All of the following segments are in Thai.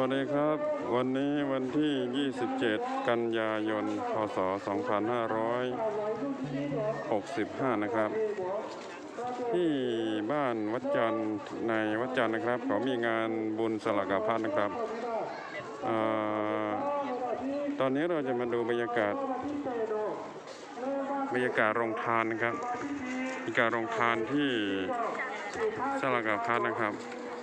วัสดีครับ วันนี้วันที่ 27 กันยายน พศ 2565 นะครับ ที่บ้านวัดจันทร์ในวัดจันทร์นะครับ เขามีงานบุญสลักกับพัดนะครับออตอนนี้เราจะมาดูบรรยากาศ บรรยากาศโรงทานนะครับบรรยากาศโรงทานที่สลักกับพัดนะครับ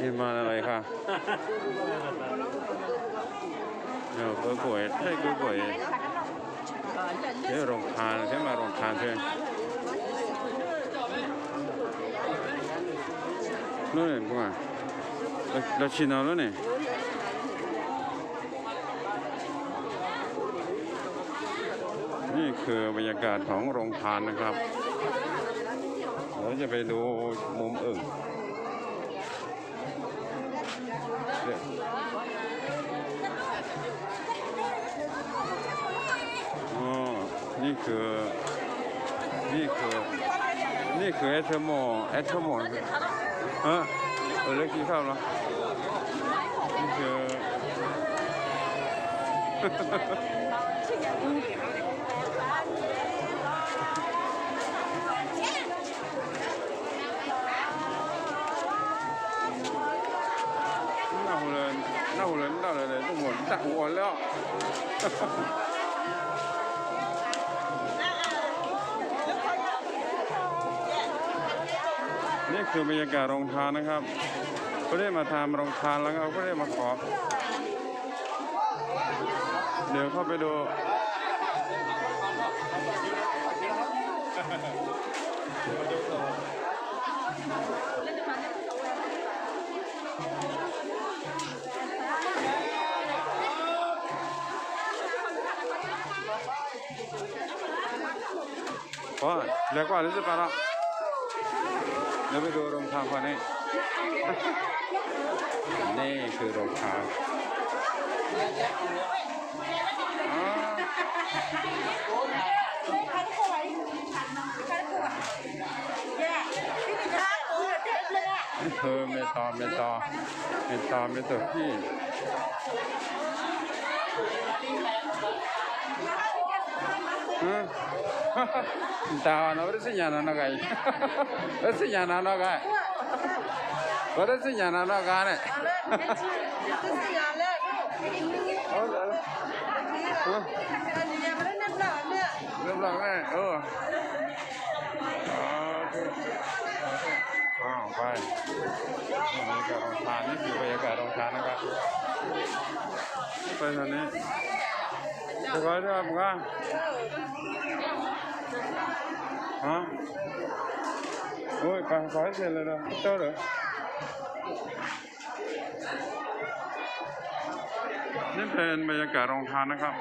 นี่มาอะไรคะเดี๋ยวก็ป่วยใช่ก็ป่วยเดี๋ยวโรงทานใช่ไหมโรงทานใช่ไหมนู่นเห็นกูอะเราเราชินเอาแล้วนี่นี่คือบรรยากาศของโรงทานนะครับเราจะไปดูมุมอื่น เนี่ยอ๋อ นี่คือ นี่คือ นี่คือแอทโมแอทโมฮะเออเล็กกี่ข้าวเหรอนี่คือ 闹人，闹人到了嘞，都我大我了。 นี่คือบรรยากาศโรงทานนะครับก็ได้มาทำโรงทานแล้วก็ได้มาขอ เดี๋ยวเข้าไปดูอ๋อเดี๋ยวก่อนที่จะไปแล้วเดี๋ยวไปดูโรงทานก่อนนี่นี่คือโรงทานอ๋อนี่คือเมตอเมตอเมตอเมตอพี่ Tawa na berarti nyana na kai. Berarti nyana na kai. Berarti nyana na kai ne. Lebih lang ne. Oh. Okay. อ้าวไปนี่บรรยากาศโรงทานนี่คือบรรยากาศโรงทานนะครับไปทางนี้ ไปก่อนด้วยมึงอะฮะโอ้ยไปขอให้เสร็จเลยนะเจ้าเหรอนี่เป็นบรรยากาศรองทานนะครับ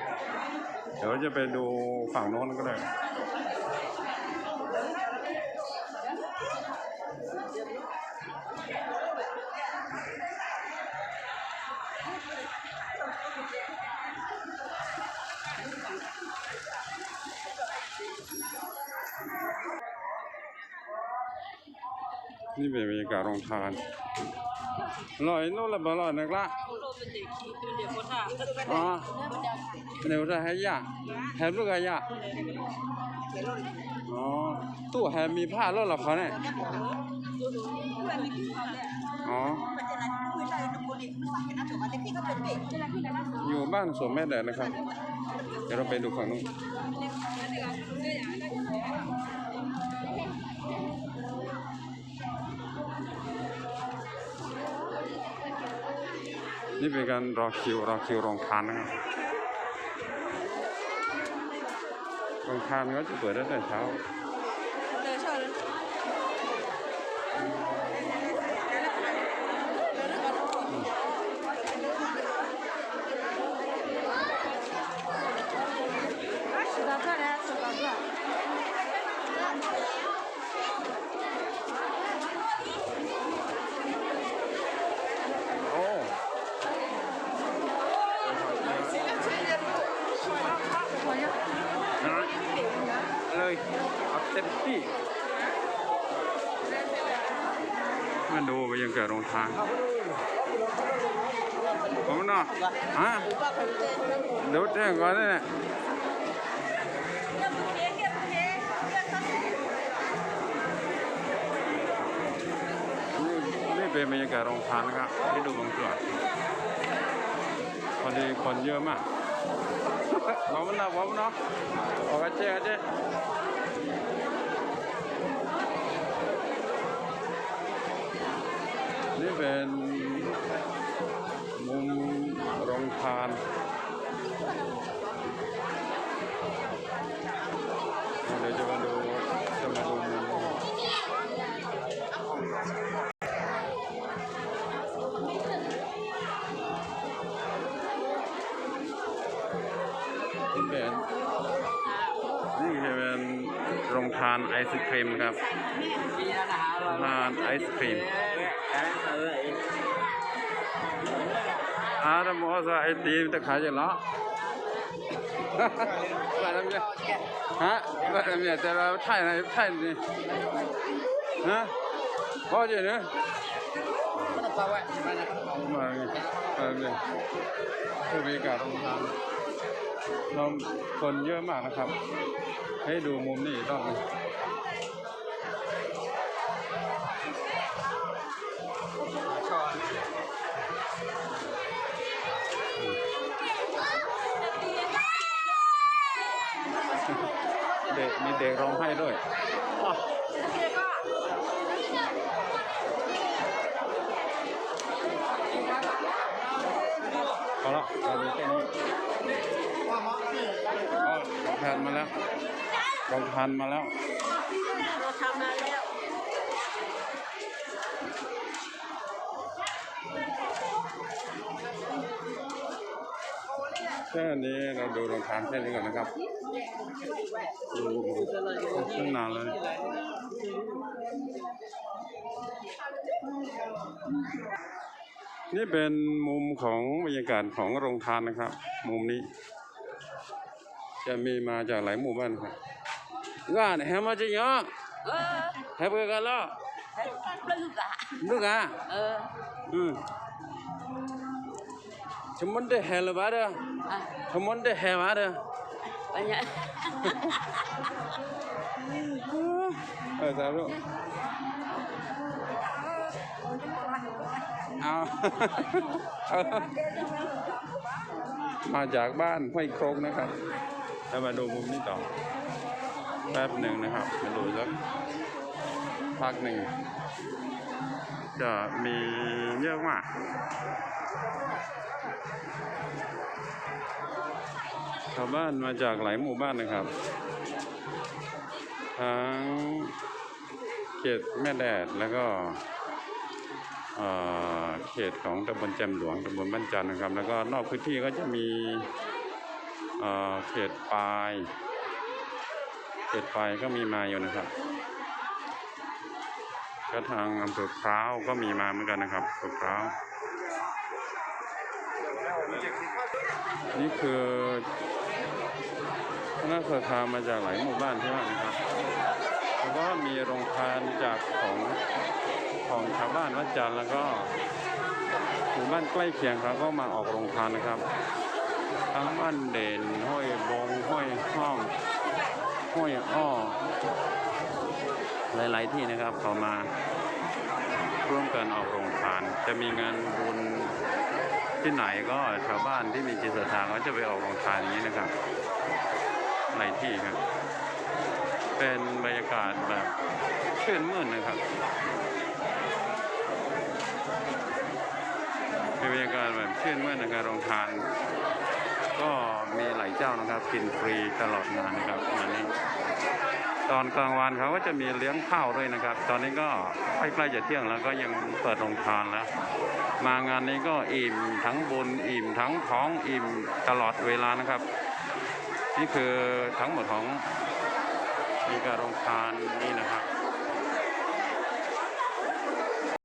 เดี๋ยวจะไปดูฝั่งโน้นก็ได้ นี่เป็นบรรยากาศโรงทานลอยโน่นละบลอยนักละอ๋อเดี๋ยวจะให้ยาแฮมลูกยาอ๋อตู้แฮมมีผ้าแล้วเหรอเขาเนี่ยอ๋ออยู่บ้านสวนแม่แดดนะครับ เดี๋ยวเราไปดูฝั่งนู้น นี่เป็นการรอคิวรอคิวโรงทานนะครับโรงทานก็จะเปิดตั้งแต่เช้า เต็มมาดูไปยังเกิดโรงทางผมเนาะฮะเดี๋ยวแจ้งก่อนเนี่ยนี่เป็นบรรยากาศโรงทานนะครับที่ดูบางส่วนพอดีคนเยอะมาก vamos lá, vamos lá. Ó, vai ter, vai ter. เป็นมุมโรงทานเดี๋ยวจะมาดูจะมาดูมุมนี่เป็นนี่จะเป็นโรงทานไอศครีมครับทานไอศครีม อาดมอสไอตีมตะขายอย่างเนาะถ่ายทำไงฮะถ่ายทำไงแต่เราถ่ายอะไถ่ายนี่ฮะพอจีเนี่ยมาเลยมาเลยคือบรรยากาศตรงทางเราคนเยอะมากนะครับ ให้ดูมุมนี้ต้อง มีเด็กร้องไห้ด้วยอะพอละเราดูแค่นี้อ๋อแผ่นมาแล้วลองทานมาแล้วเราทำมาแล้วแค่นี้เราดูรองทานแค่นี้ก่อนนะครับ ขึ้นนานเลยนี่เป็นมุมของบรรยากาศของโรงทานนะครับ มุมนี้ จะมีมาจากหลายหมู่บ้านครับงานแฮมาจิงเหรอเออแฮเบอร์กันแล้วให้ปลื้มกะลูกอะเอออืมชมันได้แฮหรือเปล่าเด้อชมันได้แฮมาเด้อ ปเนี่ยเออสาธุเอาเอามาจากบ้านห้วยโครกนะครับ แล้วมาดูมุมนี้ต่อ แป๊บหนึ่งนะครับ มาดูสักพักหนึ่ง จะมีเยอะมาก ชาวบ้านมาจากหลายหมู่บ้านนะครับทั้งเขตแม่แดดแล้วก็เขตของตำบลแจมหลวงตำบลบ้านจันทร์นะครับ แล้วก็นอกพื้นที่ก็จะมีเอ่อเขตปลายเขตปลายก็มีมาอยู่นะครับก็ทางอำเภอพร้าวก็มีมาเหมือนกันนะครับอำเภอพร้าว นี่คือคณะศรัทธามาจากหลายหมู่บ้านใช่ไหมนะครับแล้วก็มีโรงทานจากของของชาวบ้านวัดจันทร์แล้วก็หมู่บ้านใกล้เคียงเขาก็มาออกโรงทานนะครับ ทั้งบ้านเด่นห้วยบงห้วยห้องห้วยอ้อหลาย ๆ ที่นะครับเขามาร่วมกันออกโรงทาน จะมีงานบุญ ที่ไหนก็ชาวบ้านที่มีจิตศรัทธาเขาจะไปออกโรงทานอย่างนี้นะครับหลายที่ครับ เป็นบรรยากาศแบบชื่นมื่นนะครับเป็นบรรยากาศแบบชื่นมื่นนะครับโรงทาน ก็มีหลายเจ้านะครับกินฟรีตลอดงานนะครับงานนี้ ตอนกลางวันเขาก็จะมีเลี้ยงข้าวด้วยนะครับ ตอนนี้ก็ใกล้ๆจะเที่ยงแล้วก็ยังเปิดโรงทานแล้ว มางานนี้ก็อิ่มทั้งบุญอิ่มทั้งท้องอิ่มตลอดเวลานะครับ นี่คือทั้งหมดของมีการโรงทานนี่นะครับ